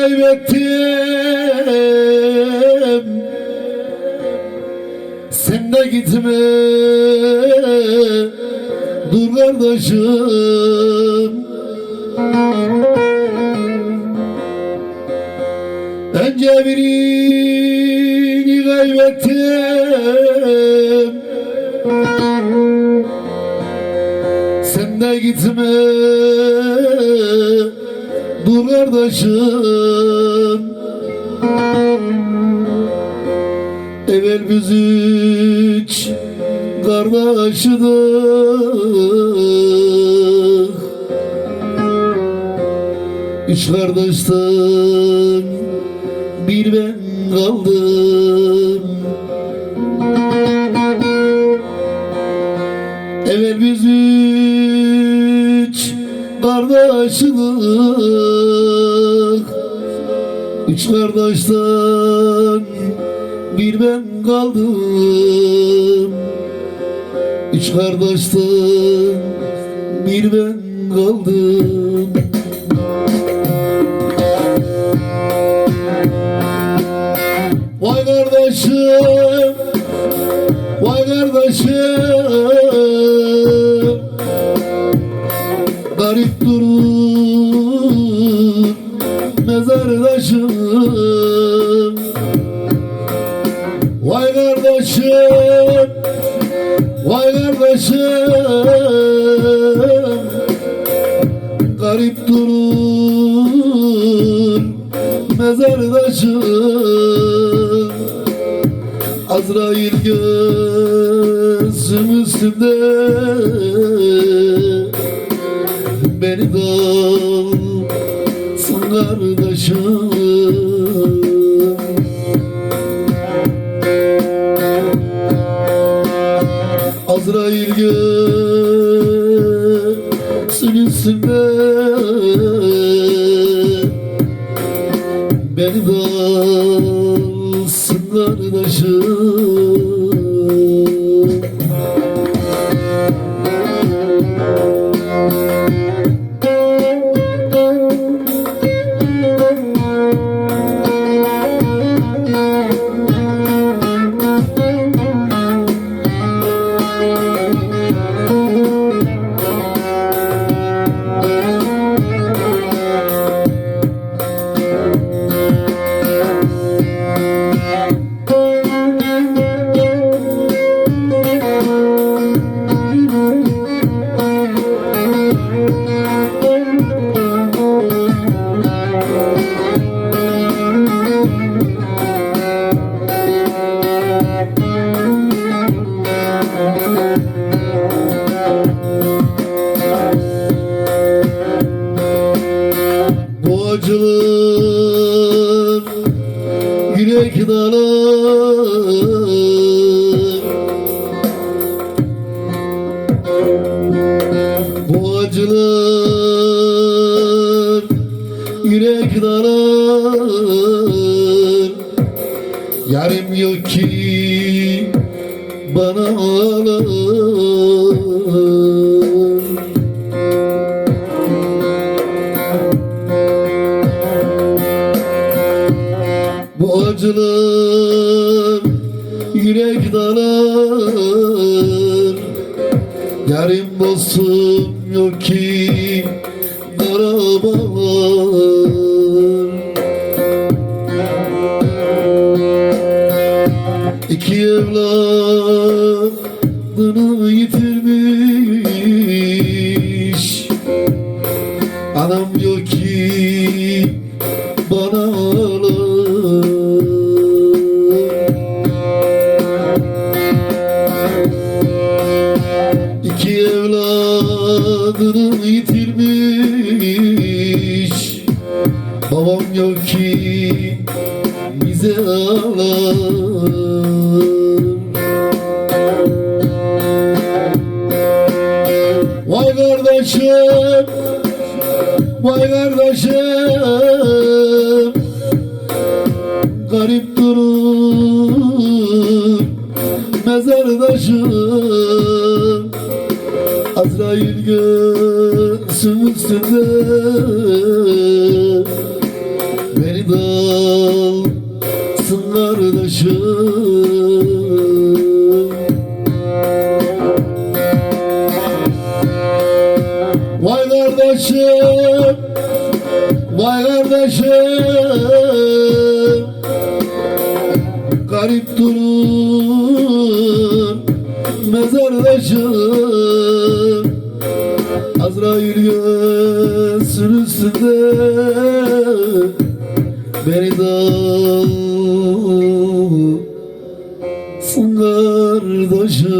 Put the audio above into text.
kaybettim. Sen de gitme. Dur kardeşim. Önce birini kaybettim. Sen de gitme Dur kardeşim. Evvel biz üç kardeşidik Üç kardeşten bir ben kaldım. Evvel biz üç kardeşidik Üç kardeşten bir ben kaldım. Üç kardeşten bir ben kaldım. Vay kardeşim Vay kardeşim. Garip durur mezardaşım Vay kardeşim Vay kardeşim. Garip durur mezardaşım Azrail gözüm üstünde Beni dal kardeşim. Azrail göğsün üstünde Beni kardeşim Bu yürek dalar Bu acılar yürek dalar. Yarım yok ki bana ağlar acılar yürek dalar. Yarım dostum yok ki evladını yitirmiş. Babam yok ki bize ağlar. Vay kardeşim Vay kardeşim. Garip durur Mezardaşım. Azrail Azrail göğsüm üstünde. Beni de alsın kardeşim Vay kardeşim Vay kardeşim. Garip durur mezardaşım Azrail göğsün üstünde Beni de alsın kardeşim